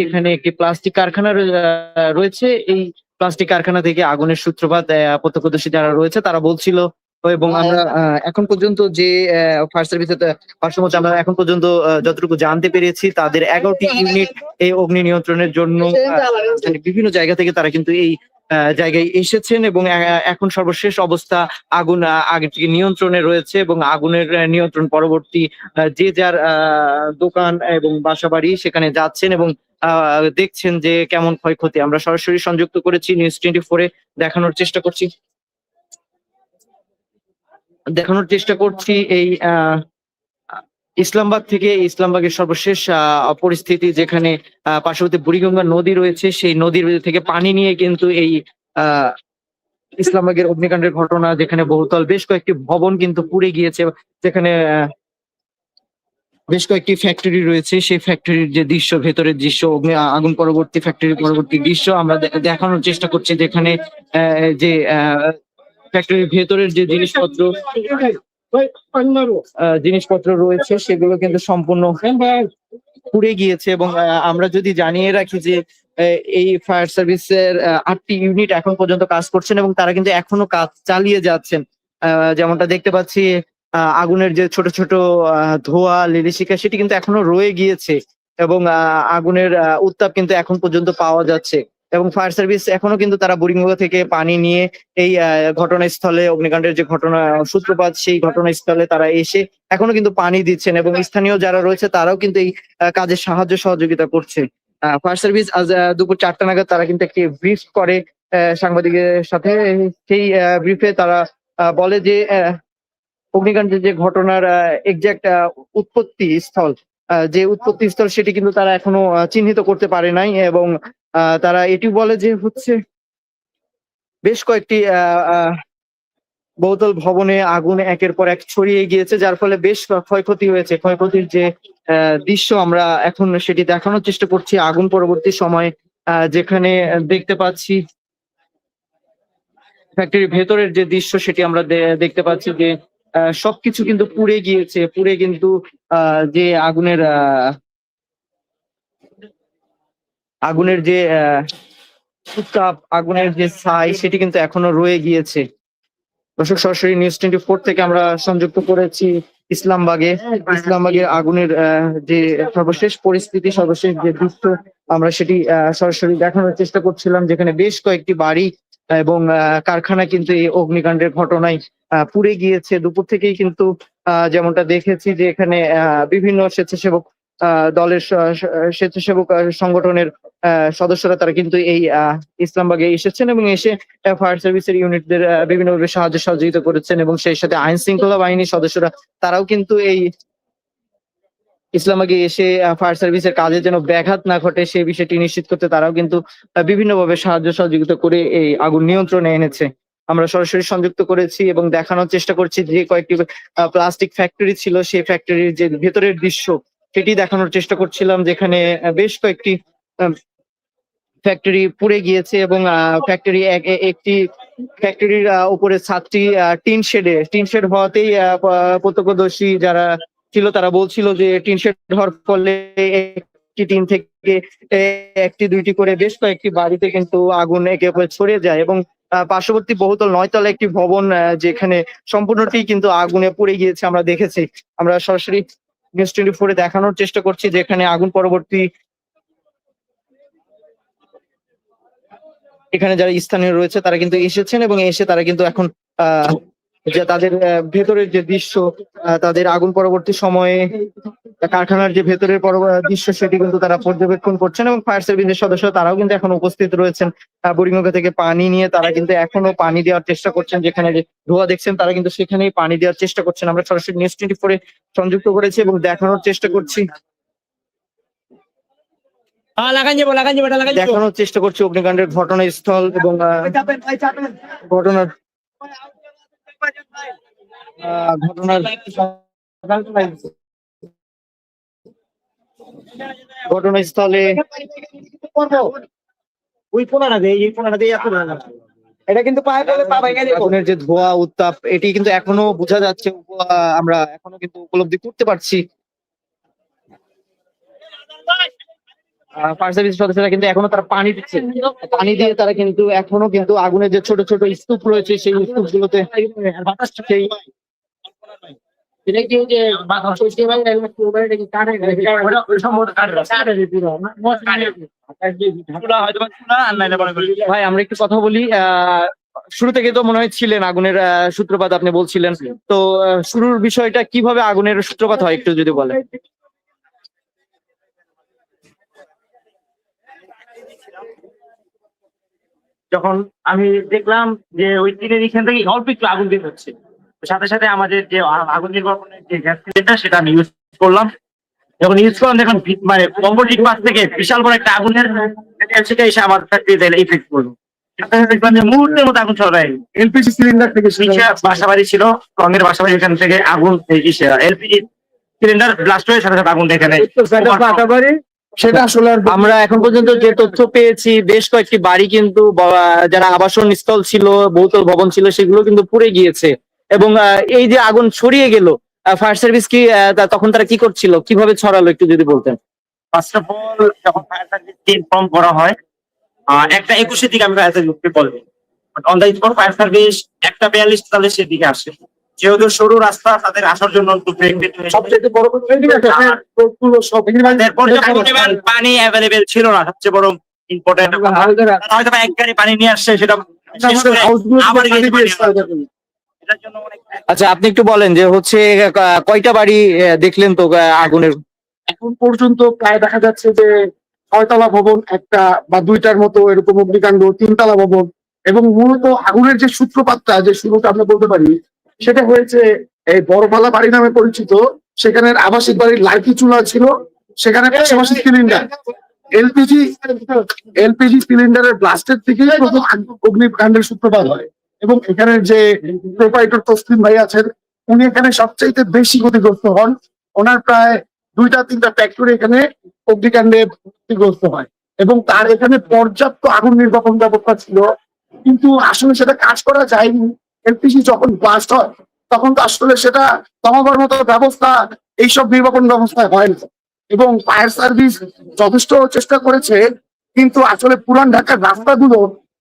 এখানে একটি প্লাস্টিক কারখানা রয়েছে। এই প্লাস্টিক কারখানা থেকে আগুনের সূত্রপাত প্রত্যক্ষদর্শী যারা রয়েছে তারা বলছিল এবং আমরা আহ, এখন পর্যন্ত যে ফায়ার সার্ভিসের পার্শ্ববর্তী আমরা এখন পর্যন্ত যতটুকু জানতে পেরেছি তাদের এগারোটি ইউনিট এই অগ্নি নিয়ন্ত্রণের জন্য মানে বিভিন্ন জায়গা থেকে তারা কিন্তু এই জায়গায় এসেছেন এবং এখন সর্বশেষ অবস্থা আগুন আগে থেকে নিয়ন্ত্রণে রয়েছে এবং আগুনের নিয়ন্ত্রণ পরবর্তী যে যার আহ, দোকান এবং বাসাবাড়ি সেখানে যাচ্ছেন এবং দেখছেন যে কেমন ক্ষয়ক্ষতি। আমরা সরাসরি সংযুক্ত করেছি নিউজ টোয়েন্টি ফোরে দেখানোর চেষ্টা করছি। দেখানোর চেষ্টা করছি এই ইসলামবাগ থেকে ইসলামবাগের সর্বশেষ পরিস্থিতি যেখানে পার্শ্ববর্তী বুড়িগঙ্গা নদী রয়েছে সেই নদীর থেকে পানি নিয়ে কিন্তু এই ইসলামবাগের অগ্নিকাণ্ডের ঘটনা যেখানে বহুতল বেশ কয়েকটি ভবন কিন্তু পুড়ে গিয়েছে যেখানে আহ, বেশ কয়েকটি ফ্যাক্টরি রয়েছে। সেই ফ্যাক্টরির যে দৃশ্য, ভেতরের দৃশ্য আগুন পরবর্তী ফ্যাক্টরি পরবর্তী দৃশ্য আমরা দেখানোর চেষ্টা করছি যেখানে যে ফ্যাক্টরির ভেতরের যে জিনিসপত্র জিনিসপত্র রয়েছে সেগুলো কিন্তু সম্পূর্ণ পুড়ে গিয়েছে এবং আমরা যদি জানিয়ে রাখি যে এই ফায়ার সার্ভিসের আটটি ইউনিট এখন পর্যন্ত কাজ করছেন এবং তারা কিন্তু এখনও কাজ চালিয়ে যাচ্ছেন। যেমনটা দেখতে পাচ্ছি আগুনের যে ছোট ছোট ধোঁয়া, লিলিশিকা, সেটি কিন্তু এখনও রয়ে গিয়েছে এবং আগুনের উত্তাপ কিন্তু এখন পর্যন্ত পাওয়া যাচ্ছে এবং ফায়ার সার্ভিস এখনও কিন্তু তারা বুড়িগঙ্গা থেকে পানি নিয়ে এই ঘটনাস্থলে, অগ্নিকাণ্ডের যে ঘটনা, সূত্রপাত, সেই ঘটনাস্থলে তারা এসে এখনও কিন্তু পানি দিচ্ছেন এবং স্থানীয় যারা রয়েছে তারাও কিন্তু এই কাজে সাহায্য, সহযোগিতা করছে। ফায়ার সার্ভিস আজ দুপুর চারটা নাগাদ তারা কিন্তু একটি ব্রিফ করে সাংবাদিকের সাথে সেই ব্রিফে তারা বলে যে অগ্নিকাণ্ডের যে ঘটনার এক্সাক্ট উৎপত্তি স্থল যে উৎপত্তি স্থল সেটি কিন্তু তারা এখনও চিহ্নিত করতে পারে নাই এবং তারা এটি বলে যে হচ্ছে বেশ কয়েকটি বহুতল ভবনে আগুন একের পর এক ছড়িয়ে গিয়েছে, যার ফলে বেশ ক্ষয়ক্ষতি হয়েছে। ক্ষয়ক্ষতির যে দৃশ্য আমরা এখন সেটি দেখানোর চেষ্টা করছি। আগুন পরবর্তী সময় যেখানে দেখতে পাচ্ছি ফ্যাক্টরির ভেতরের যে দৃশ্য সেটি আমরা দেখতে পাচ্ছি যে সবকিছু কিন্তু পুড়ে গিয়েছে, পুড়ে কিন্তু যে আগুনের আগুনের যে উত্তাপ, আগুনের যে ছাই, সেটি কিন্তু এখনও রয়ে গিয়েছে। দর্শক, সরাসরি নিউজ টোয়েন্টি ফোর থেকে আমরা সংযুক্ত করেছি ইসলামবাগে। ইসলামবাগের আগুনের যে সর্বশেষ পরিস্থিতি, সর্বশেষ যে দৃশ্য, আমরা সেটি সরাসরি দেখানোর চেষ্টা করছিলাম, যেখানে বেশ কয়েকটি বাড়ি এবং কারখানা কিন্তু এই অগ্নিকাণ্ডের ঘটনায় পুড়ে গিয়েছে। দুপুর থেকেই কিন্তু যেমনটা দেখেছি যে এখানে বিভিন্ন স্বেচ্ছাসেবক দলের স্বেচ্ছাসেবক সংগঠনের সদস্যরা তারা কিন্তু এই ইসলামবাগে এসেছেন এবং এসে ফায়ার সার্ভিসের ইউনিটদের বিভিন্নভাবে সাহায্য সহযোগিতা করেছেন এবং সেই সাথে আইন শৃঙ্খলা বাহিনীর সদস্যরা তারাও কিন্তু এই ইসলামাকে এসে ফায়ার সার্ভিসের কাজে যেন ব্যাঘাত না ঘটে সেই বিষয়টি নিশ্চিত করতে তারাও কিন্তু বিভিন্নভাবে সাহায্য সহযোগিতা করে এই আগুন নিয়ন্ত্রণে এনেছে। আমরা সরাসরি সংযুক্ত করেছি এবং দেখানোর চেষ্টা করছি যে কয়েকটি প্লাস্টিক ফ্যাক্টরি ছিল, সেই ফ্যাক্টরির যে ভেতরের দৃশ্য, সেটি দেখানোর চেষ্টা করছিলাম, যেখানে বেশ কয়েকটি ফ্যাক্টরি পুড়ে গিয়েছে এবং ফ্যাক্টরি একটি ফ্যাক্টরির উপরে ছাদটি টিন শেডে, টিন শেড হওয়াতেই প্রত্যক্ষদর্শী যারা ছিল তারা বলছিল যে টিন শেড হওয়ার ফলে একটি টিন থেকে একটি, দুইটি করে বেশ কয়েকটি বাড়িতে কিন্তু আগুন একে ছড়িয়ে যায় এবং পার্শ্ববর্তী বহুতল নয়তলা একটি ভবন যেখানে সম্পূর্ণটি কিন্তু আগুনে পুড়ে গিয়েছে আমরা দেখেছি। আমরা সরাসরি নিউজ টোয়েন্টি ফোরে দেখানোর চেষ্টা করছি যেখানে আগুন পরবর্তী এখানে যারা স্থানীয় রয়েছে তারা কিন্তু এসেছেন এবং এসে তারা কিন্তু এখন আহ, যে তাদের ভেতরের যে দৃশ্য তাদের আগুন পরবর্তী সময়ে কারখানার যে ভেতরের দৃশ্য সেটি কিন্তু তারা পর্যবেক্ষণ করছেন এবং ফায়ার সার্ভিসের সদস্য তারাও কিন্তু এখন উপস্থিত রয়েছেন। বুড়িগঙ্গা থেকে পানি নিয়ে তারা কিন্তু এখনও পানি দেওয়ার চেষ্টা করছেন। যেখানে যে ধোয়া দেখছেন তারা কিন্তু সেখানেই পানি দেওয়ার চেষ্টা করছেন। আমরা সরাসরি নিউজ টোয়েন্টি ফোরে সংযুক্ত করেছি এবং দেখানোর চেষ্টা করছি. দেখানোর চেষ্টা করছি অগ্নিকাণ্ডের ঘটনাস্থল এবং ঘটনার ঘটনার ঘটনাস্থলে ওই পোনাটা দেয় এই পোনাটা দিয়ে এত না। এটা কিন্তু পায়ে পড়লে পা ভেঙে যাবে। আগুনের যে ধোঁয়া উত্তাপ এটি কিন্তু এখনও বোঝা যাচ্ছে আমরা এখনও কিন্তু উপলব্ধি করতে পারছি ফায়ার সার্ভিস সদস্যরা কিন্তু এখনও তারা পানি দিচ্ছে। পানি দিয়ে তারা কিন্তু এখনও কিন্তু আগুনের যে ছোট ছোট স্তূপ রয়েছে সেই স্তূপ গুলোতে সেই ভাই আমরা একটু কথা বলি আহ, শুরু থেকে তো মনে হয় ছিলেন আগুনের সূত্রপাত আপনি বলছিলেন। তো শুরুর বিষয়টা কীভাবে আগুনের সূত্রপাত হয় একটু যদি বলেন। যখন আমি দেখলাম যে ওই টিনের এখান থেকে অল্প একটু আগুন বের হচ্ছে। সাথে সাথে আমাদের যে আগুন নির্বাপনের যে গ্যাস সিলিন্ডার সেটা আমি ইউজ করলাম। যখন ইউজ করলাম দেখুন মানে কম্পোজিট পাশ থেকে বিশাল বড় একটা আগুনের সেটা এসে আমার ফ্যাক্টরিতে ইফেক্ট করল। দেখলাম যে মুহূর্তের মতো আগুন ছড়ায়। এলপিজি সিলিন্ডার থেকে নিচে বাসা ছিল রঙের বাসা বাড়ি এখান থেকে আগুন এলপিজি সিলিন্ডার ব্লাস্ট হয়ে সাথে সাথে আগুন এখানে সেটা আসলে আর আমরা এখন পর্যন্ত যে তথ্য পেয়েছি বেশ কয়েকটি বাড়ি কিন্তু যারা আবাসন স্থল ছিল বহুতল ভবন ছিল সেগুলো কিন্তু পুড়ে গিয়েছে। এবং আহ, এই যে আগুন ছড়িয়ে গেল ফায়ার সার্ভিস কি তখন তারা কি করছিল? কীভাবে ছড়ালো একটু যদি বলতেন? ফার্স্ট অফ অল যখন ফায়ার সার্ভিসকে ইনফর্ম করা হয় আহ, একটা একুশের দিকে আমি ফায়ার সার্ভিসকে বলব। On the spot fire service একটা বিয়াল্লিশ চল্লিশের দিকে আসে। যেহেতু সরু রাস্তা তাদের আসার জন্য। সবচেয়ে বড় পানি অ্যাভেলেবেল ছিল না সবচেয়ে বড় ইম্পর্টেন্ট হয়তো এক গাড়ি পানি নিয়ে আসছে সেটা আবার আচ্ছা আপনি একটু বলেন যে হচ্ছে কয়টা বাড়ি আহ, দেখলেন তো আগুনের? এখন পর্যন্ত প্রায় দেখা যাচ্ছে যে ছয়তলা ভবন একটা বা দুইটার মতো এরকম অগ্নিকাণ্ড তিনতলা ভবন এবং মূলত আগুনের যে সূত্রপাতটা যে শুরুটা আমরা বলতে পারি সেটা হয়েছে, এই বড়পালা বাড়ি নামে পরিচিত সেখানের আবাসিক বাড়ির লাইকি চুলা ছিল, সেখানে পাশাপাশি সিলিন্ডার এলপিজি এলপিজি সিলিন্ডারের ব্লাস্টের থেকে অগ্নিকাণ্ডের সূত্রপাত হয়। এবং এখানে যে প্রোপাইটর তসলিম ভাই আছেন, উনি এখানে সবচাইতে বেশি ক্ষতিগ্রস্ত হন। ওনার প্রায় দুইটা, তিনটা ফ্যাক্টরি এখানে অগ্নিকাণ্ডে ক্ষতিগ্রস্ত হয়। এবং তার এখানে পর্যাপ্ত আগুন নির্বাপন ব্যবস্থা ছিল। কিন্তু আসলে সেটা কাজ করা যায়নি। এলপিজি যখন ব্লাস্ট হয়, তখন তো আসলে সেটা কমাবার মতো ব্যবস্থা এইসব নির্বাপন ব্যবস্থায় হয় না। এবং ফায়ার সার্ভিস যথেষ্ট চেষ্টা করেছে, কিন্তু আসলে পুরান ঢাকার রাস্তাগুলো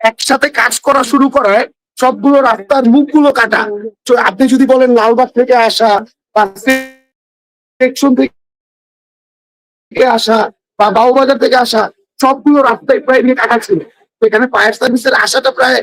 একসাথে কাজ করা শুরু করায় সবগুলো রাস্তার মুখগুলো কাটা। তো আপনি যদি বলেন লালবাগ থেকে আসা বা সেকশন থেকে আসা বা বাউবাজার থেকে আসা, সবগুলো রাস্তায় প্রায় নিয়ে কাটা ছিল। এখানে ফায়ার সার্ভিসের আসাটা প্রায়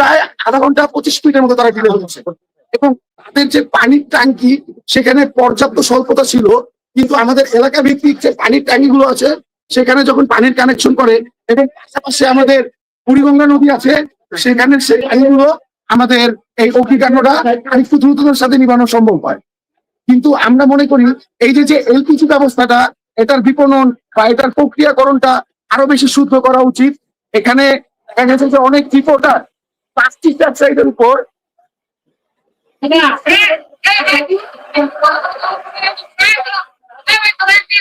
প্রায় আধা ঘণ্টা, পঁচিশ মিনিটের মতো তারা ডিলে হচ্ছে। এবং তাদের যে পানির ট্যাঙ্কি, সেখানে পর্যাপ্ত স্বল্পতা ছিল, কিন্তু আমাদের এলাকা ভিত্তিক যে পানির ট্যাঙ্কি গুলো আছে, সেখানে যখন পানির কানেকশন করে, এবং পাশাপাশি আমাদের বুড়িগঙ্গা নদী আছে, সেখানে সেই পানিগুলো আমাদের এই অগ্নিকাণ্ডটা আরেকটু দ্রুততার সাথে নিবানো সম্ভব হয়। কিন্তু আমরা মনে করি, এই যে যে এলপিজি ব্যবস্থাটা, এটার বিপণন বা এটার প্রক্রিয়াকরণটা আরও বেশি শুদ্ধ করা উচিত। এখানে দেখা গেছে যে অনেক রিপোর্টার প্লাস্টিক ব্যবসায়ীদের উপর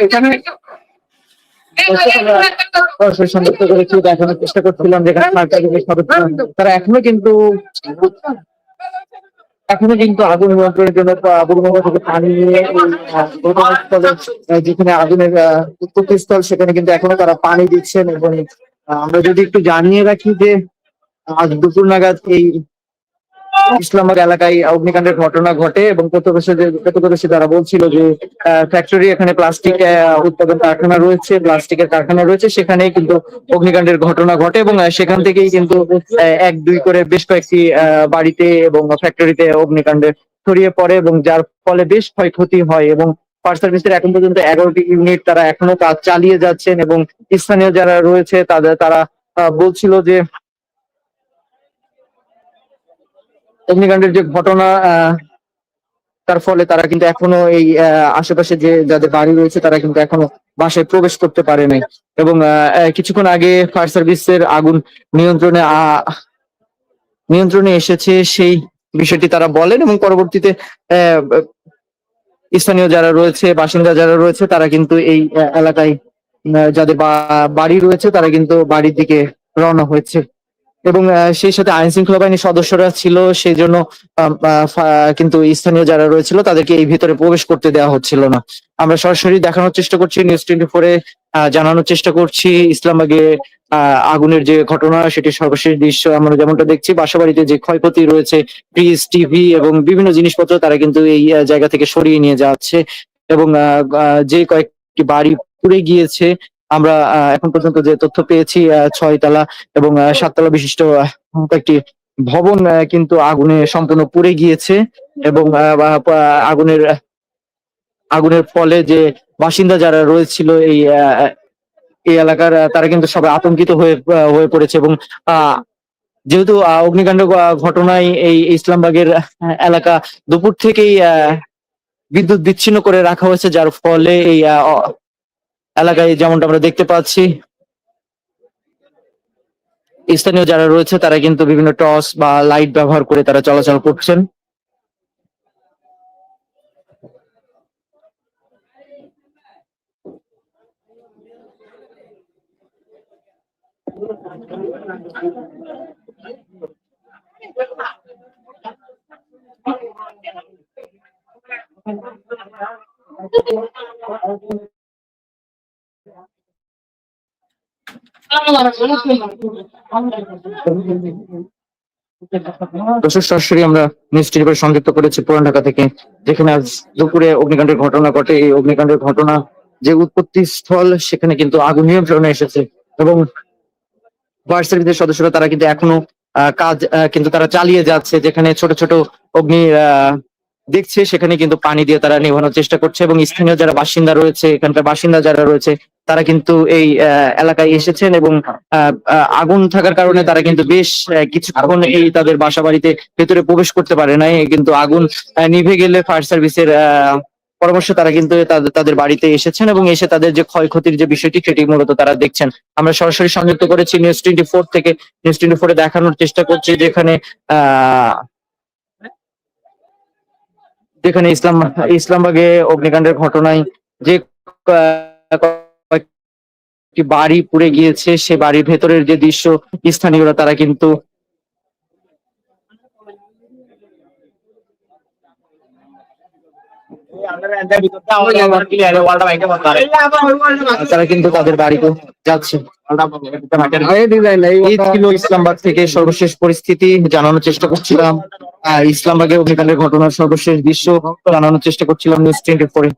এখানে সংযুক্ত করে দেখানোর চেষ্টা করছিলাম যেখানে সরকারি যে সদস্য তারা এখনও কিন্তু এখনও কিন্তু আগুন নিয়ন্ত্রণের জন্য বুড়িগঙ্গা থেকে পানি যেখানে আগুনের উৎপত্তি স্থল সেখানে কিন্তু এখনও তারা পানি দিচ্ছেন এবং আমরা যদি একটু জানিয়ে রাখি যে আজ দুপুর নাগাদ এই ইসলামাবাদ এলাকায় অগ্নিকাণ্ডের ঘটনা ঘটে এবং প্রত্যক্ষদর্শী তারা বলছিল যে ফ্যাক্টরি এখানে প্লাস্টিক উৎপাদন কারখানা রয়েছে প্লাস্টিকের কারখানা রয়েছে সেখানে কিন্তু অগ্নিকাণ্ডের ঘটনা ঘটে এবং সেখান থেকেই কিন্তু এক, দুই করে বেশ কয়েকটি বাড়িতে এবং ফ্যাক্টরিতে অগ্নিকাণ্ডে ছড়িয়ে পড়ে এবং যার ফলে বেশ ক্ষয়ক্ষতি হয় এবং ফায়ার সার্ভিসের এখন পর্যন্ত এগারোটি ইউনিট তারা এখনও কাজ চালিয়ে যাচ্ছেন এবং স্থানীয় যারা রয়েছে তাদের, তারা বলছিল যে অগ্নিকাণ্ডের যে ঘটনা তার ফলে তারা কিন্তু এখনও এই আশেপাশে যে যাদের বাড়ি রয়েছে, তারা কিন্তু এখনও বাসায় প্রবেশ করতে পারে নাই। এবং কিছুক্ষণ আগে ফায়ার সার্ভিসের আগুন নিয়ন্ত্রণে নিয়ন্ত্রণে এসেছে সেই বিষয়টি তারা বলেন এবং পরবর্তীতে স্থানীয় যারা রয়েছে, বাসিন্দা যারা রয়েছে, তারা কিন্তু এই এলাকায় যাদের বাড়ি রয়েছে, তারা কিন্তু বাড়ির দিকে রওনা হয়েছে। এবং সেই সাথে আইন শৃঙ্খলা বাহিনীর সদস্যরা ছিল, সেই জন্য কিন্তু স্থানীয় যারা রয়েছিল, তাদেরকে এই ভিতরে প্রবেশ করতে দেওয়া হচ্ছিল না। আমরা সরাসরি দেখানোর চেষ্টা করছি, নিউজ টোয়েন্টি ফোরে জানানোর চেষ্টা করছি ইসলামবাগে আগুনের যে ঘটনা সেটি সর্বশেষ দৃশ্য আমরা যেমনটা দেখছি, বাসাবাড়িতে যে ক্ষয়ক্ষতি রয়েছে ফ্রিজ টিভি এবং বিভিন্ন জিনিসপত্র, তারা কিন্তু এই জায়গা থেকে সরিয়ে নিয়ে যাচ্ছে এবং যে কয়েকটি বাড়ি পুড়ে গিয়েছে আমরা এখন পর্যন্ত যে তথ্য পেয়েছি আহ, ছয়তলা এবং সাততলা বিশিষ্ট কয়েকটি ভবন কিন্তু আগুনে সম্পূর্ণ পুড়ে গিয়েছে এবং আগুনের আগুনের ফলে যে বাসিন্দা যারা রয়েছিল এই এই এলাকার তারা কিন্তু সবাই আতঙ্কিত হয়ে হয়ে পড়েছে এবং যেহেতু অগ্নিকাণ্ড ঘটনায় এই ইসলামবাগের এলাকা দুপুর থেকেই বিদ্যুৎ বিচ্ছিন্ন করে রাখা হয়েছে যার ফলে এই এলাকায় যেমনটা আমরা দেখতে পাচ্ছি, স্থানীয় যারা রয়েছে তারা কিন্তু বিভিন্ন টর্চ বা লাইট ব্যবহার করে তারা চলাচল করছেন। দর্শক সরাসরি আমরা নিউজ টিভির সংযুক্ত করেছি পুরান ঢাকা থেকে যেখানে আজ দুপুরে অগ্নিকাণ্ডের ঘটনা ঘটে। এই অগ্নিকাণ্ডের ঘটনা যে উৎপত্তি স্থল সেখানে কিন্তু আগুন নিয়ন্ত্রণে এসেছে এবং ফায়ার সার্ভিসের সদস্যরা তারা কিন্তু এখনও কাজ কিন্তু তারা চালিয়ে যাচ্ছে যেখানে ছোট ছোট অগ্নি আহ, দেখছে, সেখানে কিন্তু পানি দিয়ে তারা নিভানোর চেষ্টা করছে এবং স্থানীয় যারা বাসিন্দা রয়েছে, এখানকার বাসিন্দা যারা রয়েছে, তারা কিন্তু এই এলাকায় এসেছেন এবং আগুন থাকার কারণে তারা কিন্তু বেশ কিছুক্ষণ এই তাদের বাসা বাড়িতে ভেতরে প্রবেশ করতে পারে নাই, কিন্তু আগুন নিভে গেলে ফায়ার সার্ভিসের পরামর্শ তারা কিন্তু তাদের বাড়িতে এসেছেন এবং এসে তাদের যে ক্ষয়ক্ষতির যে বিষয়টি সেটি মূলত তারা দেখছেন। আমরা সরাসরি সংযুক্ত করেছি নিউজ টোয়েন্টি ফোর থেকে, নিউজ টোয়েন্টি ফোরে দেখানোর চেষ্টা করছি যেখানে, আহ যেখানে ইসলাম, ইসলামবাগে অগ্নিকাণ্ডের ঘটনায় যে বাড়ি পুড়ে গিয়েছে, সে বাড়ির ভেতরের যে দৃশ্য স্থানীয়রা, তারা কিন্তু তারা কিন্তু তাদের বাড়িতে যাচ্ছে। ইসলামবাগ থেকে সর্বশেষ পরিস্থিতি জানানোর চেষ্টা করছিলাম। ইসলামবাগের ইসলামবাগে অগ্নিকাণ্ডের ঘটনার সর্বশেষ দৃশ্য জানানোর চেষ্টা করছিলাম। নিউজ টোয়েন্টি ফোরে